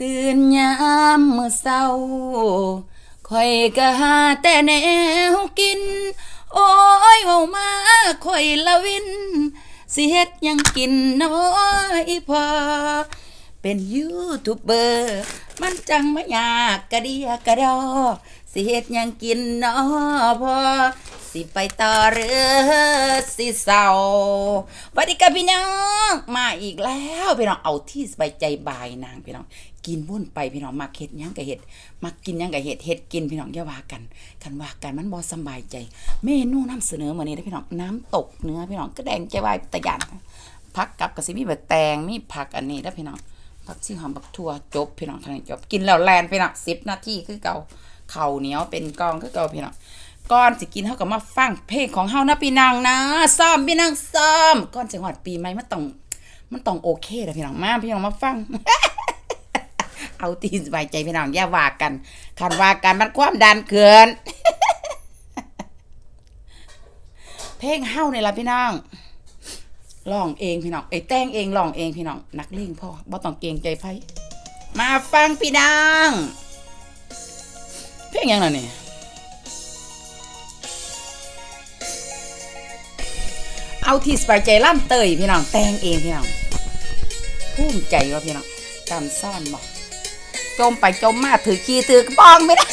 ตื่นยามเมื้อเช้าข่อยก็หาแต่แนวกิน โอ้ยเว้ามาข่อยละวิน สิเฮ็ดยังกินน้อยพอ เป็นยูทูบเบอร์ มันจังไม่ยากกระเดียกระดอสิเฮ็ดยังกินน้อพอ สิไปต่อเรือสิเศร้าสวัสดีค่ะพี่น้องมาอีกแล้วพี่น้องเอาที่สบายใจบายนางพี่น้อง กินวุ่นไปพี่น้องมาเฮ็ดหยังกับเฮ็ดมากินหยังกับเฮ็ดเฮ็ดกินพี่น้องอย่าว่ากันกันว่ากันมันบ่สบายใจ เมนูนำเสนอมื้อนี้เด้อพี่น้องน้ำตกเนื้อพี่น้องก็แดงใจวายตะยานผักกับกระสิมีแบบแตงมีผักอันนี้เด้อพี่น้องผักชีหอมผักทั่วจบพี่น้องทางนี้จบกินแล้วแลนพี่น้องสิบนาทีคือเก่าเข่าเหนียวเป็นกองคือเก่าพี่น้อง ก่อนสิกินเท่ากับมาฟังเพลงของเฮานะพี่นางนะซ้อมพี่นางซ้อมก่อนจะหอดปีใหม่มันต้อง มันต้องโอเคนะพี่น้องมาพี่น้องมาฟัง เอาตีนสบายใจพี่น้องอย่าว่ากันคันว่ากันมันความดันเกิน เพลงเฮานี่ล่ะพี่น้องร้องเองพี่น้องไอ้แต่งเองร้องเองพี่น้องนักเลงพ่อบ่ต้องเกรงใจไผมาฟังพี่น้องเพลงยังล่ะนี่ย เอาที่สบายใจล่ำเตยพี่น้องแต่งเองพี่น้องภูมิใจว่าพี่น้องจำซ่อนบ่จมไปจมมาถือขี้ถือกระบองไม่ได้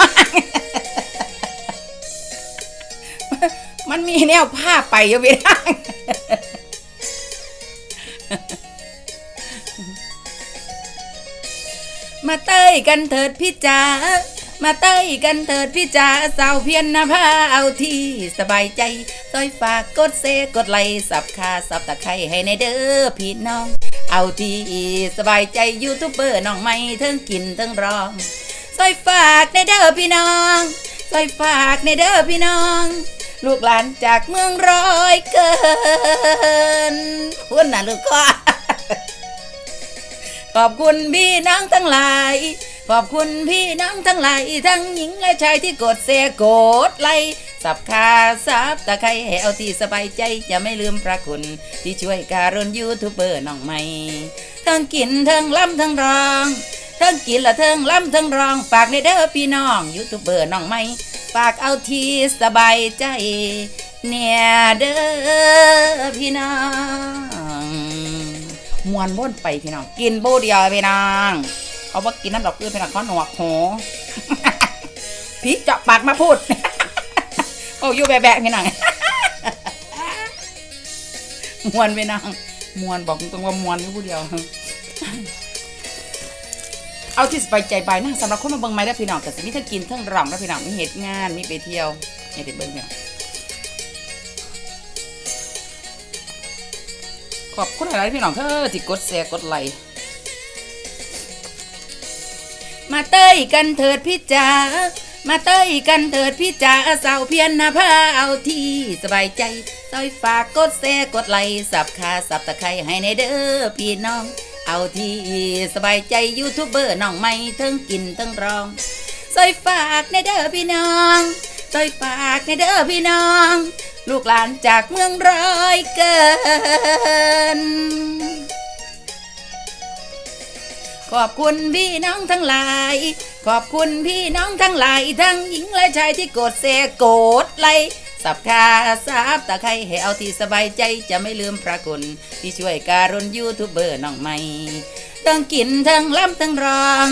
มันมีแนวผ้าไปอยู่พี่น้องมาเต้ยกันเถิดพี่จ๋า มาเต้ยกันเถิดพี่จ๋าสาวเพียนนะพาเอาที่สบายใจ ซอยฝากกดเซกดไลค์สับคาสับตะไคร้ให้ในเด้อพี่น้อง เอาที่สบายใจยูทูบเบอร์น้องไม่เทิงกินเทิงร้องซอยฝากในเด้อพี่น้องซอยฝากในเด้อพี่น้อง ลูกหลานจากเมืองร้อยเกินคุณน่ะลูกก็ขอบคุณพี่น้องทั้งหลาย ขอบคุณพี่น้องทั้งหลายทั้งหญิงและชายที่กดเสียกดไลค์ สับคาสับตะไคร้ให้เอาที่สบายใจจะไม่ลืมพระคุณ ที่ช่วยการุณยูทูบเบอร์น้องใหม่ทั้งกินทั้งล้ำทั้งร้องทั้งกินและทั้งล้ำทั้งร้องฝากในเด้อพี่น้องยูทูบเบอร์น้องใหม่ฝากเอาที่สบายใจ เนี่ยเด้อพี่น้องมวนบ้นไปพี่น้อง กินโบเดียวพี่น้องเขาว่ากินน้ำดอกเกลือพี่น้องเขาหนวกโหพี่เจาะปากมาพูด โอ้ยู่แบะๆพี่น้องมวนพี่น้องมวนบอกตรงๆว่ามวนอยู่ผู้เดียว เอาที่สบายใจไปนะสำหรับคนมาเบิ่งไม้ได้พี่น้องแต่สิมีทั้งกินทั้งร้องได้พี่น้องมีเหตุงานมีไปเที่ยวเฮ็ดให้เบิ่งพี่น้องขอบคุณหลายๆพี่น้องเธอที่กดแชร์กดไลค์มาเต้ยกันเถิดพี่จ๋า มาเต้ยกันเถิดพี่จ๋าสาวเพียนนะพาเอาที่สบายใจซอยฝากกดแชร์กดไลค์สับขาสับตะไคร้ให้ในเด้อพี่น้อง เอาที่สบายใจยูทูบเบอร์น้องไม่เทิงกินเทิงร้องซอยฝากในเด้อพี่น้องซอยฝากในเด้อพี่น้อง ลูกหลานจากเมืองร้อยเกิน ขอบคุณพี่น้องทั้งหลาย ขอบคุณพี่น้องทั้งหลาย ทั้งหญิงและชายที่กดแชร์กดไลสับคาสับตะไคร้ให้เอาที่สบายใจจะไม่ลืมพระคุณที่ช่วยการุณยูทูบเบอร์น้องใหม่ทั้งกินทั้งล้ำทั้งร้อง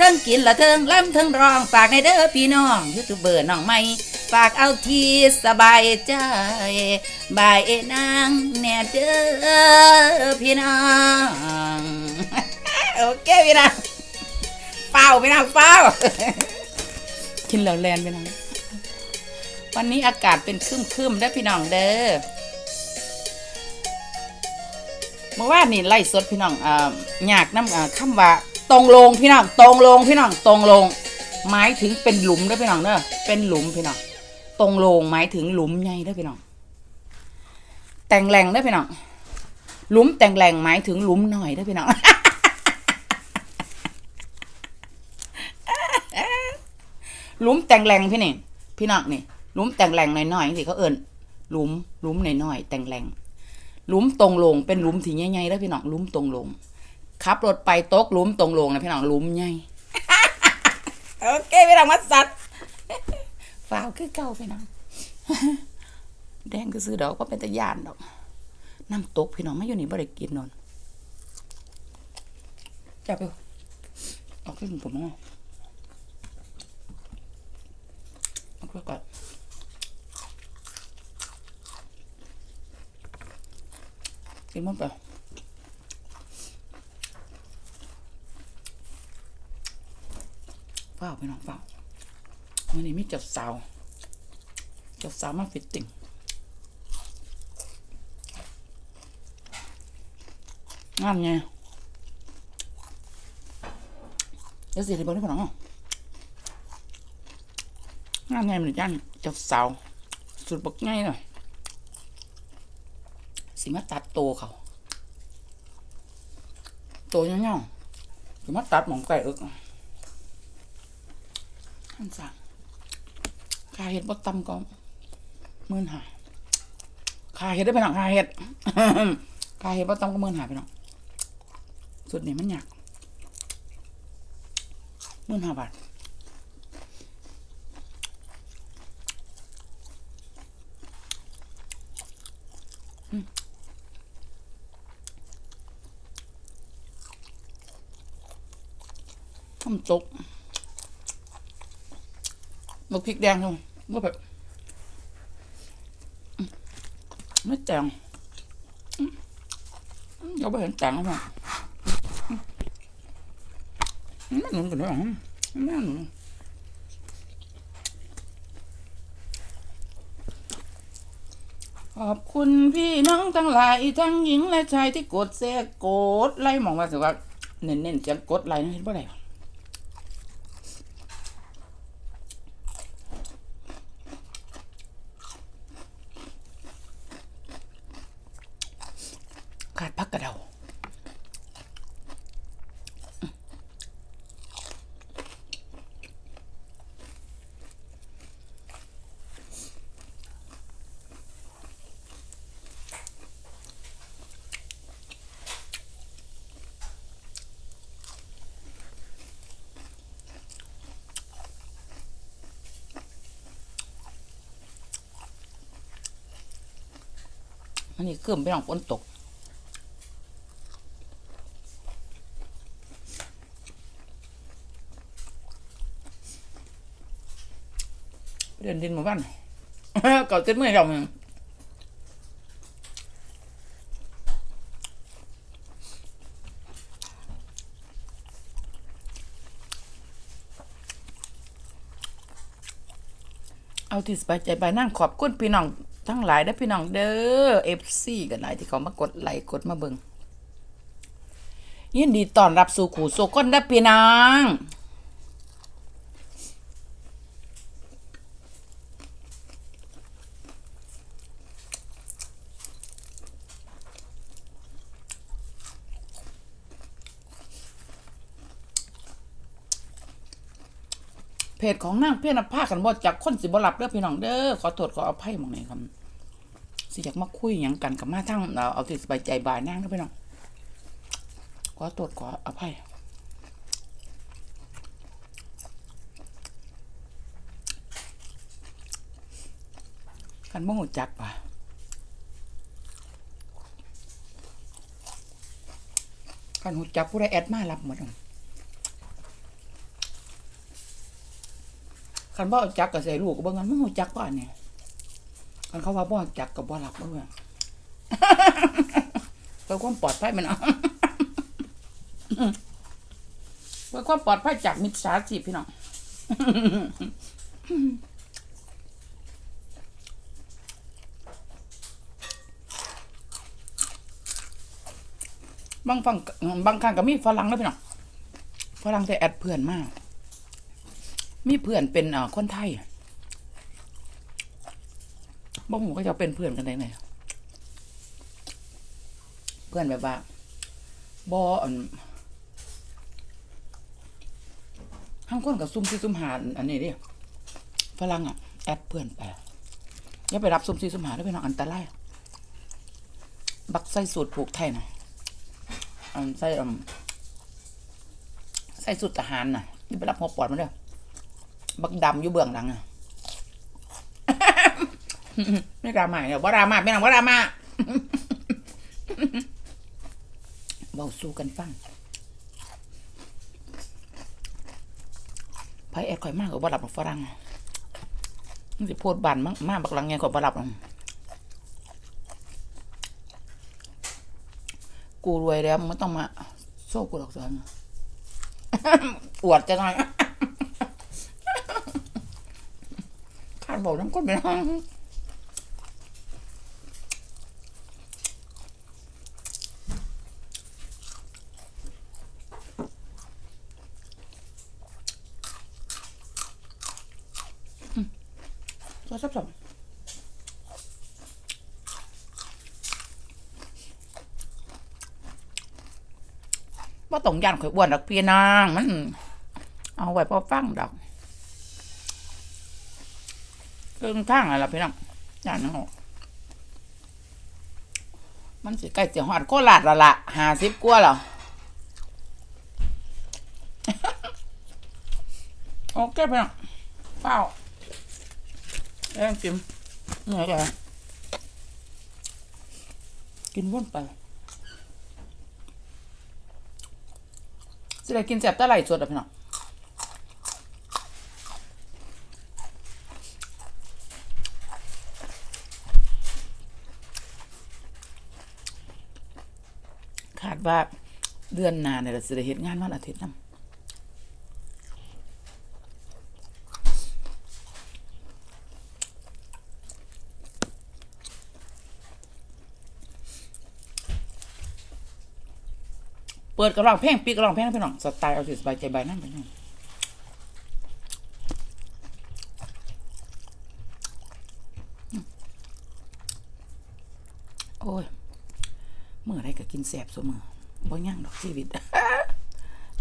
ทั้งกินละเทิงล้ำทั้งร้องฝากในเด้อพี่น้องยูทูบเบอร์น้องใหม่ฝากเอาที่สบายใจบายเอนางแน่เด้อพี่น้อง โอเคพี่น้องเฝ้าพี่น้องเฝ้ากินแล้วแลนพี่น้องวันนี้อากาศเป็นครึมครึมๆเด้พี่น้องเด้อเมื่อวานนี่ไล่สดพี่น้องอ่าอยากน้ำอ่าคำว่าตรงลงพี่น้องตรงลงพี่น้องตรงลง หมายถึงเป็นหลุมเด้พี่น้องเด้อเป็นหลุมพี่น้องตรงลงหมายถึงหลุมใหญ่เด้พี่น้อง แต่งแหล่งเด้พี่น้องหลุมแต่งแหล่งหมายถึงหลุมหน่อยเด้พี่น้อง ห ลุมแต่งแหล่งพี่นี่ พี่น้องนี่หลุมแต่งแหล่งหน่อยๆสิเขาเอิ้นหลุมหลุมหน่อยๆแต่งแหล่งหลุมตรงลงเป็นหลุมที่ใหญ่ๆแล้วพี่น้องหลุมตรงลงขับรถไปตกหลุมตรงลงนะพี่น้องหลุมใหญ่โอเคพี่น้องมาสัตว์ฝ้าวคือเก่าพี่น้องแดงก็ซื้อดอกก็เป็นตะยานดอกน้ำตกพี่น้องไม่อยู่นี่บ่ได้กินนอนจับไปเอาขึ้นผมเอา ไว้ก่อนกินมันไปฝ้าวพี่น้องฝ้าวมันนี่มีจับสาวจับสาวมาฟิตติ้งงามไงเดี๋ยวสิที่บอกได้ปะน้อง งามไงมันจันเจับสาวสุดบักง่ายหน่อยสิมาตัดโตเขาโตเงี้ยๆสิมาตัดหมองไก่อึกท่านสั่งค่าเห็ดบ่ต่ำก็หมื่นหาค่าเห็ดได้ไปหนังค่าเห็ด ค่าเห็ดบ่ต่ำก็หมื่นหาไปหนัง สุดนี่มันยากหมื่นห้าบาทอืม น้ำซุปบักพริกแดงทำว่าแบบไม่แจงเราไม่เห็นแจงหรอกไม่หนุนกันหรอไม่หนุนขอบคุณพี่น้องทั้งหลายทั้งหญิงและชายที่กดแชร์กดไลค์มองว่าสิว่าเน้นๆจะกดไลค์นะเห็นบ่ได้ อันนี้เกิ่มไปหลังฝนตกเดินดินหมู่บ้านเก่าเจ็ดเมื่อยเราเนี่ยเอาที่สบายใจไปนั่งขอบคุณพี่น้อง ทั้งหลายได้พี่น้องเด้อเอฟซีกันหลายที่เขามากดไลค์กดมาเบิงยินดีต้อนรับสู่ขู่โซก้นได้พี่น้องเพจของนางเพี้ยนผ้ากันบ่จากคนสิบ่รับเด้อพี่น้องเด้อขอโทษขออภัยหมองไหนครับ สิอยากมาคุยหยังกันกับมาทั้งเราเอาที่สบายใจบายนางเด้อพี่น้องขอโทษขออภัยกันบ่หูจักป่ะกันหูจักผู้ใดแอดมารับหมดอะคันบ่จักก็ใส่ลูกก็บ่งกันมันฮู้จักป่านนี่ย คันเขาว่าบ่จักก็บ่รับบ่เบิ่งเพื่อความปลอดภัยมันเอาเพื่อความปลอดภัยจากมิจฉาชีพพี่น้องบางฟังบางครั้งก็มีฝรั่งนะพี่น้องฝรั่งแต่แอดเพื่อนมาก มีเพื่อนเป็นคนไทยอะ บ่หมูก็จะเป็นเพื่อนกันได้ไงเพื่อนแบบว่าบออันทั้งคนกับซุ่มซีซุ่มหาอันนี้ดิฝรั่งอะ แอดเพื่อนไปอย่าไปรับซุ่มซีซุ่มหาด้วยพี่น้องอันตรายบักใส่สูตรผูกไทยนะอันใส่อืมใส่สุดทหารน่ะนี่ไปรับหัวปอดมาเด้อบักดำอยู่เบื้องหลังอะ ไม่ดราม่าเนี่ยว่าดราม่าไม่นางว่าดราม่าเบาสู้กันฟังไพ่แอดข่อยมากกว่าบหลับของฝรั่งมันสิโพดบันมั้งมากบักหลังไงข่อยบ่หลับหรอกกูรวยแล้วมึงไม่ต้องมาโซ่กูหรอกสอนอวดจะหน่อย ขาดบอกน้ำก้นไปนะ ตัวซับซ้อนว่าต้องย่านข่อยอ้วนดอกพี่นางมัน เอาไว้พอฟังดอกเครื่องทางอะไรล่ะพี่น้องย่านนังมันสิใกล้จะหอดโคราชและละหาสิบกว่าแล้วโอเคพี่น้องเปล่า เอ้ยกินเหนื่อยจังกินวนไปสิได้กินแซ่บตะไหลสดอะพี่น้องคาดว่าเดือนหน้าเนี่ยเราสิได้เฮ็ดงานวันอาทิตย์นำ ปิดกระรองเพลงปิดกระรองเพลงนะพี่น้องสไตล์เอาสิสบายใจบายนั่นไปน้องโอ้ยเมื่อไรก็กินแสบเสมอบ่ย่างดอกชีวิต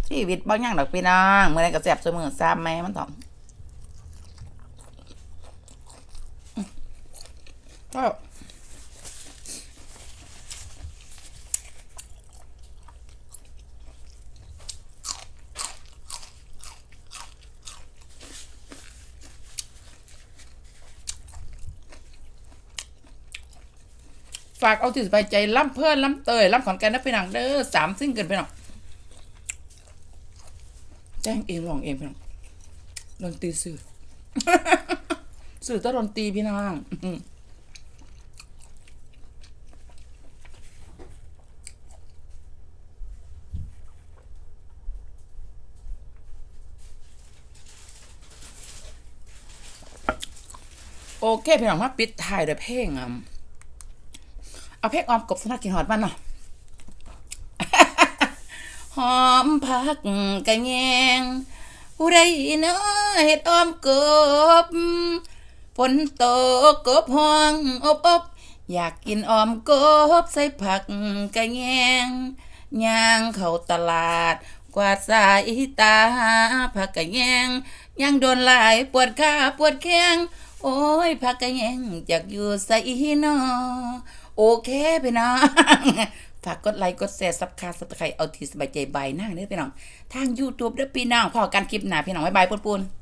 ชีวิตบ่ย่างดอกพี่น้องเมื่อไรก็แสบเสมอซ้ำแม่มันต้องอืมก็ ฝากเอาที่สบายใจล้ำเพื่อนล้ำเตยล้ำขอนแก่นนะพี่น้องเด้อสามซิ่งเกินพี่น้องแจ้งเองร้องเองพี่น้องดนตรีสื่อสื่อแตะดนตรีพี่น้องโอเคพี่น้องมาปิดท้ายด้วยเพลงอะ เอาเพลงออมกบสนักกินหอดมันเนาะหอมผักกะแยงผู้ใดเนาะเฮ็ดออมกบฝนตกกบห้องอบอบอยากกินออมกบใส่ผักกะแยงย่างเข้าตลาด กวาดสายตาผักกะแยงยังโดนหลายปวดขาปวดแข้งโอ้ยผักกะแยงอยากอยู่ใส่นอ โอเคพี่น้องฝากกดไลค์กดแชร์ซับคาสไครเอาทีสบายใจใบหน้าเด้อพี่น้อง ทาง YouTube เด้อพี่น้องพอกันคลิปหน้าพี่น้องบ๊ายบายปุนๆ